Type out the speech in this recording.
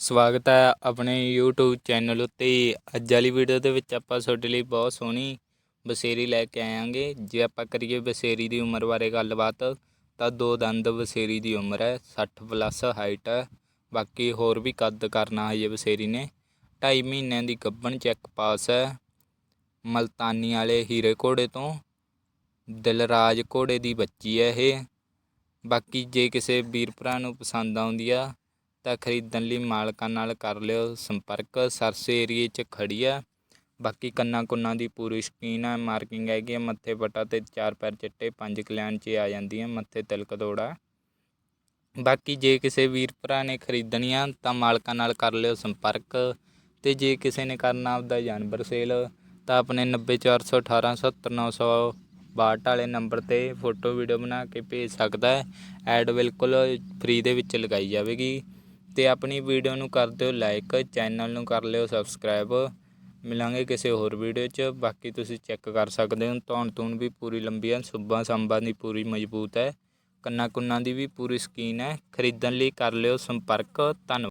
ਸਵਾਗਤ ਹੈ ਆਪਣੇ YouTube ਚੈਨਲ ਉੱਤੇ ਅੱਜ ਵਾਲੀ ਵੀਡੀਓ ਦੇ ਵਿੱਚ ਆਪਾਂ ਤੁਹਾਡੇ ਲਈ ਬਹੁਤ ਸੋਹਣੀ ਬਸੇਰੀ ਲੈ ਕੇ ਆਵਾਂਗੇ ਜੇ ਆਪਾਂ ਕਰੀਏ ਬਸੇਰੀ ਦੀ ਉਮਰ ਬਾਰੇ ਗੱਲਬਾਤ, ਤਾਂ ਦੋ ਦੰਦ ਬਸੇਰੀ ਦੀ ਉਮਰ ਹੈ 60 ਪਲੱਸ ਹਾਈਟ ਹੈ। ਬਾਕੀ ਹੋਰ ਵੀ ਕੱਦ ਕਰਨਾ ਹਜੇ ਬਸੇਰੀ ਨੇ। 2.5 ਮਹੀਨਿਆਂ ਦੀ ਗੱਭਣ ਚੈੱਕ ਪਾਸ ਹੈ। ਮਲਤਾਨੀ ਵਾਲੇ ਹੀਰੇ ਘੋੜੇ ਤੋਂ ਦਿਲਰਾਜ ਘੋੜੇ ਦੀ ਬੱਚੀ ਹੈ ਇਹ। ਬਾਕੀ ਜੇ ਕਿਸੇ ਵੀਰ ਭਰਾ ਨੂੰ ਪਸੰਦ ਆਉਂਦੀ ਆ ਤਾਂ ਖਰੀਦਣ ਲਈ ਮਾਲਕਾਂ ਨਾਲ ਕਰ ਲਿਓ ਸੰਪਰਕ। ਸਰਸੇ ਏਰੀਏ 'ਚ ਖੜ੍ਹੀ ਆ। ਬਾਕੀ ਕੰਨਾਂ ਕੁੰਨਾਂ ਦੀ ਪੂਰੀ ਸ਼ਕੀਨ ਹੈ ਮਾਰਕਿੰਗ ਹੈਗੀ ਆ। ਮੱਥੇ ਪਟਾ ਤੇ ਚਾਰ ਪੈਰ ਚਿੱਟੇ, ਪੰਜ ਕਲਿਆਣ 'ਚ ਆ ਜਾਂਦੀ ਜਾਂਦੀਆਂ। ਮੱਥੇ ਤਿਲਕ ਦੋੜਾ। ਬਾਕੀ ਜੇ ਕਿਸੇ ਵੀਰ ਭਰਾ ਨੇ ਖਰੀਦਣੀ ਆ ਤਾਂ ਮਾਲਕਾਂ ਨਾਲ ਕਰ ਲਿਓ ਸੰਪਰਕ। ਤੇ ਜੇ ਕਿਸੇ ਨੇ ਕਰਨਾ ਆਪਦਾ ਜਾਨਵਰ ਸੇਲ, ਤਾਂ ਆਪਣੇ 9418170962 ਵਾਲੇ ਨੰਬਰ ਤੇ ਫੋਟੋ, ਵੀਡੀਓ ਬਣਾ ਕੇ ਭੇਜ ਸਕਦਾ ਹੈ। ਐਡ ਬਿਲਕੁਲ ਫ੍ਰੀ ਦੇ ਵਿੱਚ ਲਗਾਈ ਜਾਵੇਗੀ। ਅਤੇ ਆਪਣੀ ਵੀਡੀਓ ਨੂੰ ਕਰ ਦਿਓ ਲਾਈਕ ਚੈਨਲ ਨੂੰ ਕਰ ਲਿਓ ਸਬਸਕ੍ਰਾਈਬ ਮਿਲਾਂਗੇ ਕਿਸੇ ਹੋਰ ਵੀਡੀਓ 'ਚ। ਬਾਕੀ ਤੁਸੀਂ ਚੈੱਕ ਕਰ ਸਕਦੇ ਹੋ। ਧੌਣ ਧੂਣ ਵੀ ਪੂਰੀ ਲੰਬੀ ਹੈ ਸੁੱਬਾਂ ਸੰਬਾਂ ਦੀ ਪੂਰੀ ਮਜ਼ਬੂਤ ਹੈ। ਕੰਨਾਂ ਕੁੰਨਾਂ ਦੀ ਵੀ ਪੂਰੀ ਸਕੀਨ ਹੈ। ਖਰੀਦਣ ਲਈ ਕਰ ਲਿਓ ਸੰਪਰਕ। ਧੰਨਵਾਦ।